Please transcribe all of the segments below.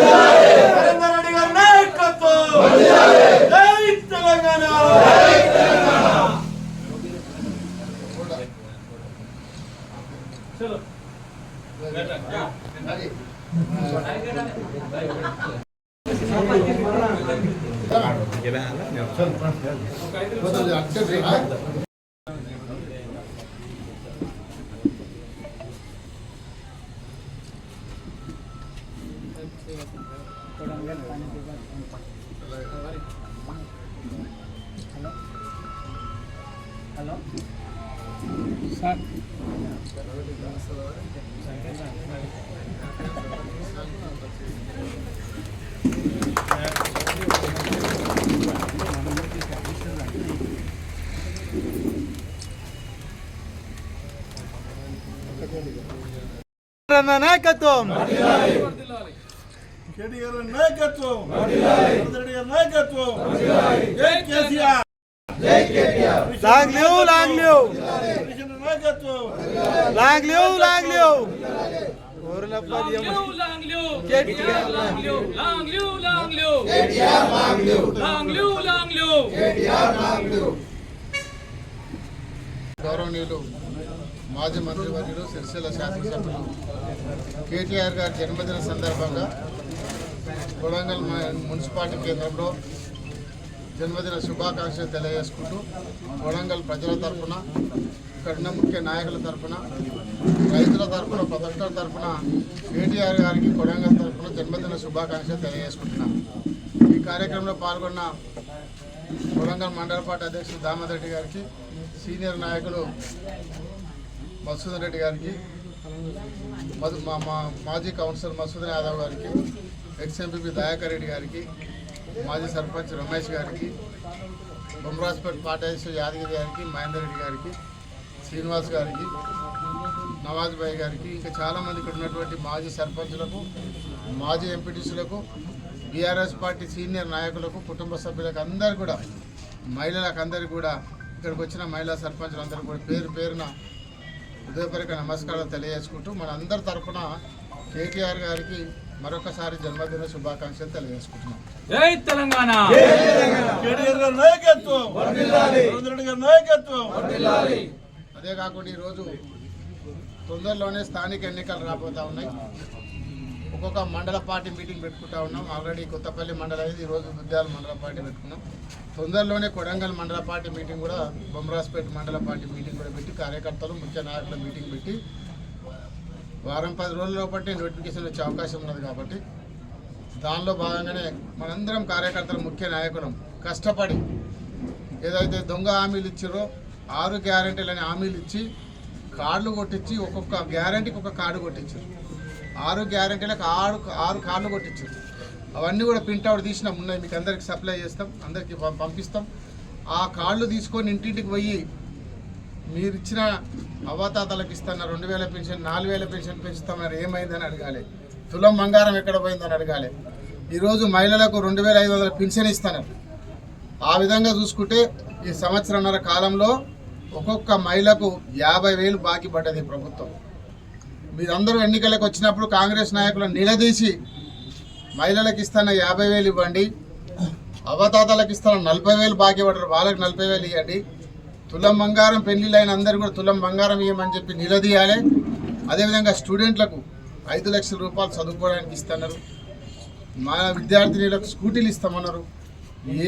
నరేందర్ నాయకత్వం. కేటీఆర్ నాయకత్వం. నాయకత్వం. KCR. Long live long live. నాయకత్వం లాంగ్ లివ్ లాంగ్ లివ్ ఊర్లప్ప దియ్యం. Long live, KTR, long live, long live, long live. Long live, long live. గౌరవనీయులు మాజీ మంత్రివర్యులు సిరిసిల్ల శాసనసభ్యులు కేటీఆర్ గారి జన్మదిన సందర్భంగా కొడంగల్ మ- మున్సిపాలిటీ కేంద్రంలో జన్మదిన శుభాకాంక్షలు తెలియజేసుకుంటూ కొడంగల్ ప్రజల తరఫున కఠిన ముఖ్య నాయకుల తరఫున రైతుల తరఫున ప్రతి తరఫున కేటీఆర్ గారికి కొడంగల్ తరఫున జన్మదిన శుభాకాంక్షలు తెలియజేసుకుంటున్నాం ఈ కార్యక్రమంలో పాల్గొన్న కొడంగల్ మండల పార్టీ అధ్యక్షుడు దామోదర్ రెడ్డి గారికి సీనియర్ నాయకులు మసూదన్ రెడ్డి గారికి మధు మా మా మాజీ కౌన్సిలర్ మసూదన్ యాదవ్ గారికి ఎక్స్ ఎంపీ దయాకర్ రెడ్డి గారికి మాజీ సర్పంచ్ రమేష్ గారికి బొమ్మరాజ్పేట్ పార్టీ అధ్యక్షుడు యాదగిరి గారికి మహేందర్ రెడ్డి గారికి శ్రీనివాస్ గారికి నవాజ్ భాయ్ గారికి ఇంకా చాలామంది ఇక్కడ ఉన్నటువంటి మాజీ సర్పంచులకు మాజీ ఎంపీటీసీలకు బీఆర్ఎస్ పార్టీ సీనియర్ నాయకులకు కుటుంబ సభ్యులకు అందరు కూడా మహిళలకు అందరికీ కూడా ఇక్కడికి వచ్చిన మహిళా సర్పంచులు అందరూ కూడా పేరు పేరున హృదయపూర్వక నమస్కారాలు తెలియజేసుకుంటూ మన అందరి తరఫున కేటీఆర్ గారికి మరొకసారి జన్మదిన శుభాకాంక్షలు తెలియజేసుకుంటున్నాం. జై తెలంగాణ! కేటీఆర్ గారి నాయకత్వం! అదే కాకుండా ఈరోజు తొందరలోనే స్థానిక ఎన్నికలు రాబోతా ఉన్నాయి. ఒక్కొక్క మండల పార్టీ మీటింగ్ పెట్టుకుంటా ఉన్నాం. ఆల్రెడీ కొత్తపల్లి మండలం అయింది ఈరోజు దుద్యాల మండల పార్టీ పెట్టుకున్నాం. తొందరలోనే కొడంగల్ మండల పార్టీ మీటింగ్ కూడా బొమ్మరాజ్పేట మండల పార్టీ మీటింగ్ కూడా పెట్టి కార్యకర్తలు ముఖ్య నాయకుల మీటింగ్ పెట్టి వారం పది రోజుల బట్టి నోటిఫికేషన్ వచ్చే అవకాశం ఉన్నది కాబట్టి దానిలో భాగంగానే మనందరం కార్యకర్తలు ముఖ్య నాయకులం కష్టపడి ఏదైతే దొంగ హామీలు ఇచ్చారో ఆరు గ్యారెంటీలు హామీలు ఇచ్చి కార్డులు కొట్టించి ఒక్కొక్క గ్యారెంటీకి ఒక కార్డు కొట్టించారు. ఆరు గ్యారెంటీలకు ఆరు ఆరు కార్డులు కొట్టించారు. అవన్నీ కూడా ప్రింట్అవుట్ తీసినాం. ఉన్నాయి. మీకు అందరికి సప్లై చేస్తాం. అందరికి పంపిస్తాం. ఆ కార్డులు తీసుకొని ఇంటింటికి పోయి మీరు ఇచ్చిన అవతాతలకు ఇస్తున్న రెండు వేల పెన్షన్ నాలుగు వేల పెన్షన్ పెంచుతామన్నారు ఏమైందని అడగాలి. తులం బంగారం ఎక్కడ పోయిందని అడగాలి. ఈరోజు మహిళలకు రెండు వేల ఐదు వందల పెన్షన్ ఇస్తున్నారు ఆ విధంగా చూసుకుంటే ఈ సంవత్సరంన్నర కాలంలో ఒక్కొక్క మహిళకు యాభై వేలు బాకీ పడ్డది ప్రభుత్వం. మీరందరూ ఎన్నికలకు వచ్చినప్పుడు కాంగ్రెస్ నాయకులను నిలదీసి మహిళలకు ఇస్తాన యాభై వేలు ఇవ్వండి అవతాతలకు ఇస్తాన నలభై వేలు బాకీ పడరు వాళ్ళకి నలభై వేలు ఇవ్వండి తులం బంగారం పెళ్ళిళ్ళైన అందరూ కూడా తులం బంగారం ఇవ్వమని చెప్పి నిలదీయాలి. అదేవిధంగా స్టూడెంట్లకు ఐదు లక్షల రూపాయలు చదువుకోవడానికి ఇస్తున్నారు. మా విద్యార్థినులకు స్కూటీలు ఇస్తామన్నారు.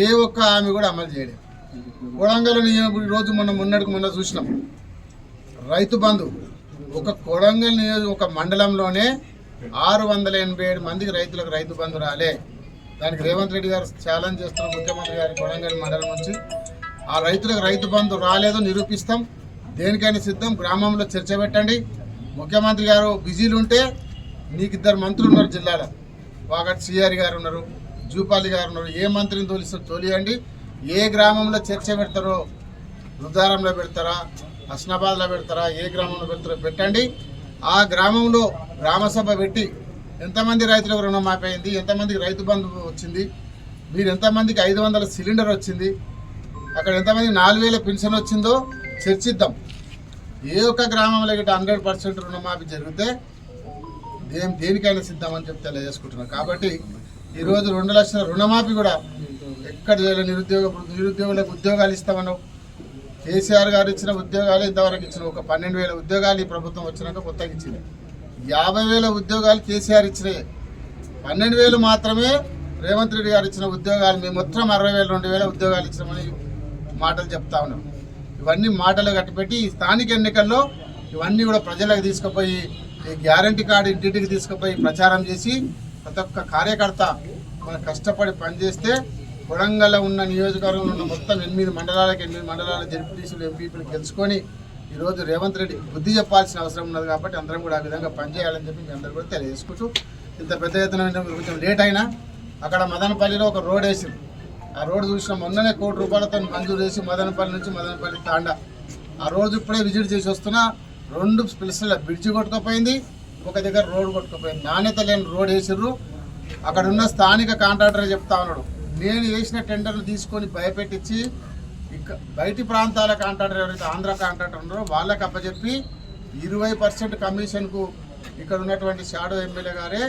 ఏ ఒక్క ఆమె కూడా అమలు చేయలేదు. కొడంగల్ నియోజక రోజు మనం మొన్నటికి మొన్న చూసినాం. రైతు బంధు ఒక కొడంగల్ నియోజక ఒక మండలంలోనే ఆరు వందల ఎనభై ఏడు మందికి రైతులకు రైతు బంధు రాలే. దానికి రేవంత్ రెడ్డి గారు ఛాలెంజ్ చేస్తున్న ముఖ్యమంత్రి గారి కొడంగల్ మండలం నుంచి ఆ రైతులకు రైతు బంధు రాలేదో నిరూపిస్తాం. దేనికైనా సిద్ధం గ్రామంలో చర్చ పెట్టండి. ముఖ్యమంత్రి గారు బిజీలు ఉంటే నీకు ఇద్దరు మంత్రులు ఉన్నారు జిల్లాలో. వాగట్ సిఆర్ గారు ఉన్నారు జూపాలి గారు ఉన్నారు. ఏ మంత్రిని తోలిస్తారు తోలియండి. ఏ గ్రామంలో చర్చ పెడతారో రుద్దారంలో పెడతారా హస్నాబాద్లో పెడతారా ఏ గ్రామంలో పెడతారో పెట్టండి. ఆ గ్రామంలో గ్రామసభ పెట్టి ఎంతమంది రైతులకు రుణమాఫీ అయింది ఎంతమందికి రైతు బంధు వచ్చింది మీరు ఎంతమందికి ఐదు వందల సిలిండర్ వచ్చింది అక్కడ ఎంతమంది నాలుగు వేల పెన్షన్ వచ్చిందో చర్చిద్దాం. ఏ ఒక్క గ్రామంలో గిట్ట హండ్రెడ్ పర్సెంట్ రుణమాఫీ జరిగితే దేం దేనికైనా సిద్ధమని చెప్పి తెలియజేసుకుంటున్నాం కాబట్టి ఈరోజు రెండు లక్షల రుణమాఫీ కూడా ఎక్కడ చేయలేదు నిరుద్యోగ నిరుద్యోగులకు ఉద్యోగాలు ఇస్తామన్నావు కేసీఆర్ గారు ఇచ్చిన ఉద్యోగాలు ఇంతవరకు ఇచ్చిన ఒక పన్నెండు వేల ఉద్యోగాలు ఈ ప్రభుత్వం వచ్చినాక కొత్తగా ఇచ్చింది. యాభై వేల ఉద్యోగాలు కేసీఆర్ ఇచ్చినాయి. పన్నెండు వేలు మాత్రమే రేవంత్ రెడ్డి గారు ఇచ్చిన ఉద్యోగాలు మేము మొత్తం అరవై వేల రెండు వేల ఉద్యోగాలు ఇచ్చినామని మాటలు చెప్తా ఉన్నాం. ఇవన్నీ మాటలు కట్టిపెట్టి ఈ స్థానిక ఎన్నికల్లో ఇవన్నీ కూడా ప్రజలకు తీసుకుపోయి ఈ గ్యారంటీ కార్డు ఇంటింటికి తీసుకుపోయి ప్రచారం చేసి ప్రతి ఒక్క కార్యకర్త మన కష్టపడి పనిచేస్తే కొడంగల్లో ఉన్న నియోజకవర్గంలో ఉన్న మొత్తం ఎనిమిది మండలాలకు ఎనిమిది మండలాల జడ్పీటీసీలు ఎంపీపీలు గెలుచుకొని ఈరోజు రేవంత్ రెడ్డి బుద్ధి చెప్పాల్సిన అవసరం ఉన్నది కాబట్టి అందరం కూడా ఆ విధంగా పనిచేయాలని చెప్పి మీ అందరూ కూడా తెలియజేసుకుంటూ ఇంత పెద్ద ఎత్తున కొంచెం లేట్ అయినా అక్కడ మదనపల్లిలో ఒక రోడ్ వేసింది ఆ రోడ్ చూసిన మొన్ననే కోటి రూపాయలతో మంజూరు చేసి మదనపల్లి నుంచి మదనపల్లి తాండా. ఆ రోజు ఇప్పుడే విజిట్ చేసి వస్తున్నా రెండు స్పెషల్ బ్రిడ్జి కొట్టుకుపోయింది ఒక దగ్గర రోడ్ కొట్టుకుపోయింది. నాణ్యత లేని రోడ్ వేసిర్రు అక్కడ ఉన్న స్థానిక కాంట్రాక్టర్ చెప్తా ఉన్నాడు నేను వేసిన టెండర్లు తీసుకొని భయపెట్టించి ఇక బయటి ప్రాంతాల కాంట్రాక్టర్ ఎవరైతే ఆంధ్ర కాంట్రాక్టర్ ఉన్నారో వాళ్ళకి అప్పచెప్పి ఇరవై పర్సెంట్ కమిషన్కు ఇక్కడ ఉన్నటువంటి షాడో ఎమ్మెల్యే గారే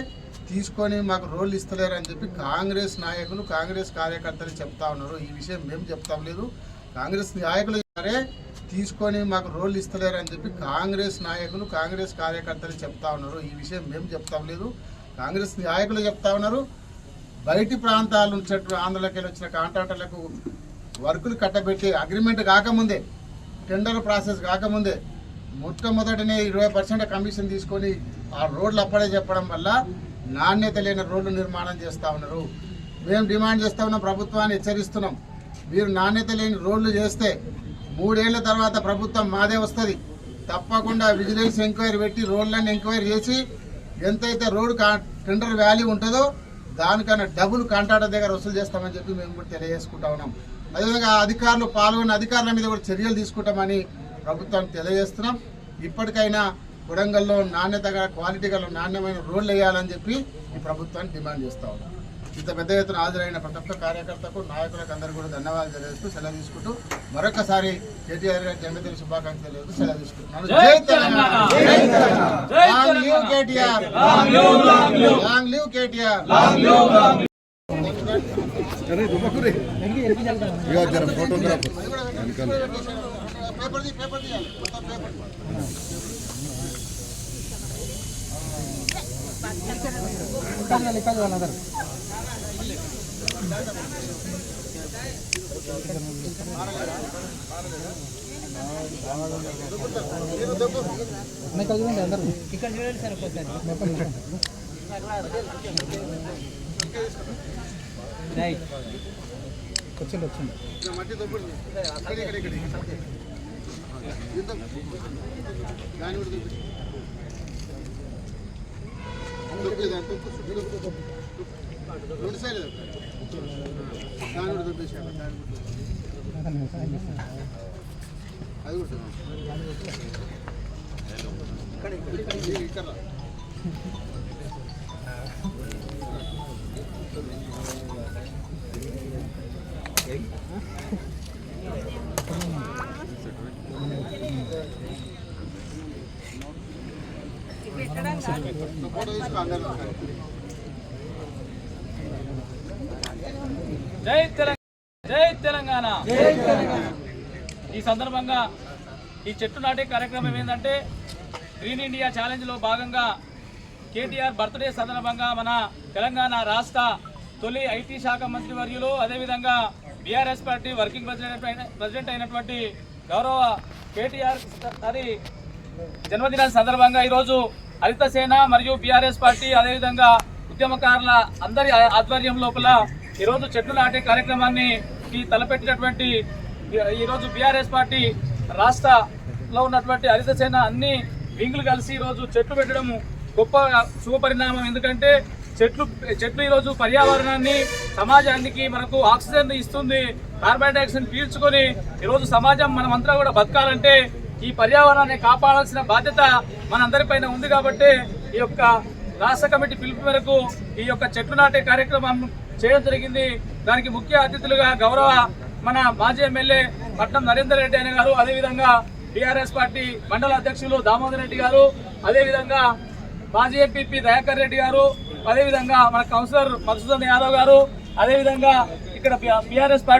తీసుకొని మాకు రోల్ ఇస్తలేరు అని చెప్పి కాంగ్రెస్ నాయకులు కాంగ్రెస్ కార్యకర్తలు చెప్తా ఉన్నారు. ఈ విషయం మేము చెప్తాం లేదు. కాంగ్రెస్ నాయకులు గారే తీసుకొని మాకు రోల్ ఇస్తలేరు అని చెప్పి కాంగ్రెస్ నాయకులు కాంగ్రెస్ కార్యకర్తలు చెప్తా ఉన్నారు. ఈ విషయం మేము చెప్తాం లేదు. కాంగ్రెస్ నాయకులు చెప్తా ఉన్నారు. బయటి ప్రాంతాల నుంచి ఆంధ్రలోకి వెళ్ళి వచ్చిన కాంట్రాక్టర్లకు వర్కులు కట్టబెట్టి అగ్రిమెంట్ కాకముందే టెండర్ ప్రాసెస్ కాకముందే మొట్టమొదటనే ఇరవై పర్సెంట్ కమిషన్ తీసుకొని ఆ రోడ్లు అప్పుడే చెప్పడం వల్ల నాణ్యత లేని రోడ్లు నిర్మాణం చేస్తూ ఉన్నారు. మేము డిమాండ్ చేస్తా ఉన్నాం ప్రభుత్వాన్ని హెచ్చరిస్తున్నాం. మీరు నాణ్యత లేని రోడ్లు చేస్తే మూడేళ్ళ తర్వాత ప్రభుత్వం మాదే వస్తుంది. తప్పకుండా విజిలెన్స్ ఎంక్వైరీ పెట్టి రోడ్లన్నీ ఎంక్వైరీ చేసి ఎంతైతే రోడ్ కా టెండర్ వ్యాల్యూ ఉంటుందో దానికన్నా డబ్బులు కాంట్రాక్టర్ దగ్గర వసూలు చేస్తామని చెప్పి మేము కూడా తెలియజేసుకుంటా ఉన్నాం. అదేవిధంగా అధికారులు పాల్గొన్న అధికారుల మీద కూడా చర్యలు తీసుకుంటామని ప్రభుత్వానికి తెలియజేస్తున్నాం. ఇప్పటికైనా కొడంగల్లో నాణ్యత క్వాలిటీ గల నాణ్యమైన రోడ్లు వేయాలని చెప్పి ఈ ప్రభుత్వాన్ని డిమాండ్ చేస్తా ఉన్నాం. ఇంత పెద్ద ఎత్తున హాజరైన ప్రతి ఒక్క కార్యకర్తకు నాయకులకు అందరూ కూడా ధన్యవాదాలు తెలియజేస్తూ సెలవు తీసుకుంటూ మరొకసారి కేటీఆర్ గారి జన్మదిన శుభాకాంక్షలు తెలియజేస్తూ సెలవు తీసుకుంటున్నాను. జై జై తెలంగాణ! తెలంగాణ జై long live Telangana! KTR long live long live long live KTR long live long paper తీ పేపర్ తీయాలి మొత్తం పేపర్ ఇక మట్టి దొబ్బుడు అక్కడ ఇక్కడ ఇక్కడ ఇక్కడ. కూడా రెండు సైడ్లు దొబ్బు. దాన్ని కూడా దొబ్బేసాడు దాన్ని కూడా దొబ్బు. అది కూడా దొబ్బు. ఇక్కడ, ఇక్కడ, ఇక్కడ, ఇక్కడ రా. ఫోటో తీసుకో అందరూ ఒకసారి. జై తెలంగాణ జై తెలంగాణ. ఈ సందర్భంగా ఈ చెట్టు నాటే కార్యక్రమం ఏంటంటే గ్రీన్ ఇండియా ఛాలెంజ్లో భాగంగా కేటీఆర్ బర్త్డే సందర్భంగా మన తెలంగాణ రాష్ట్ర తొలి ఐటీ శాఖ మంత్రి వర్యులు అదేవిధంగా బీఆర్ఎస్ పార్టీ వర్కింగ్ ప్రెసిడెంట్ అయిన- ప్రెసిడెంట్ అయినటువంటి గౌరవ కేటీఆర్ గారి జన్మదిన సందర్భంగా ఈరోజు హరిత సేన మరియు బీఆర్ఎస్ పార్టీ అదేవిధంగా ఉద్యమకారుల అందరి ఆధ్వర్యం లోపల ఈరోజు చెట్లు నాటే కార్యక్రమాన్ని తలపెట్టినటువంటి ఈరోజు బీఆర్ఎస్ పార్టీ రాష్ట్రలో ఉన్నటువంటి హరిత సేన అన్ని వింగులు కలిసి ఈరోజు చెట్లు పెట్టడం గొప్ప శుభపరిణామం ఎందుకంటే చెట్లు చెట్లు ఈరోజు పర్యావరణాన్ని సమాజానికి మనకు ఆక్సిజన్ ఇస్తుంది కార్బన్ డైఆక్సైడ్ పీల్చుకొని ఈరోజు సమాజం మనమంతా కూడా బతకాలంటే ఈ పర్యావరణాన్ని కాపాడాల్సిన బాధ్యత మనందరిపైన ఉంది కాబట్టి ఈ యొక్క రాష్ట్ర కమిటీ పిలుపు మేరకు ఈ యొక్క చెట్లు నాటే కార్యక్రమం చేయడం జరిగింది. దానికి ముఖ్య అతిథులుగా గౌరవ మన మాజీ ఎమ్మెల్యే పట్నం నరేందర్ రెడ్డి అయిన గారు అదేవిధంగా టీఆర్ఎస్ పార్టీ మండల అధ్యక్షులు దామోదర్ రెడ్డి గారు అదేవిధంగా మాజీ ఎంపీపీ దయాకర్ రెడ్డి గారు అదేవిధంగా మన కౌన్సిలర్ మధుసూదన్ యాదవ్ గారు అదేవిధంగా ఇక్కడ బీఆర్ఎస్ పార్టీ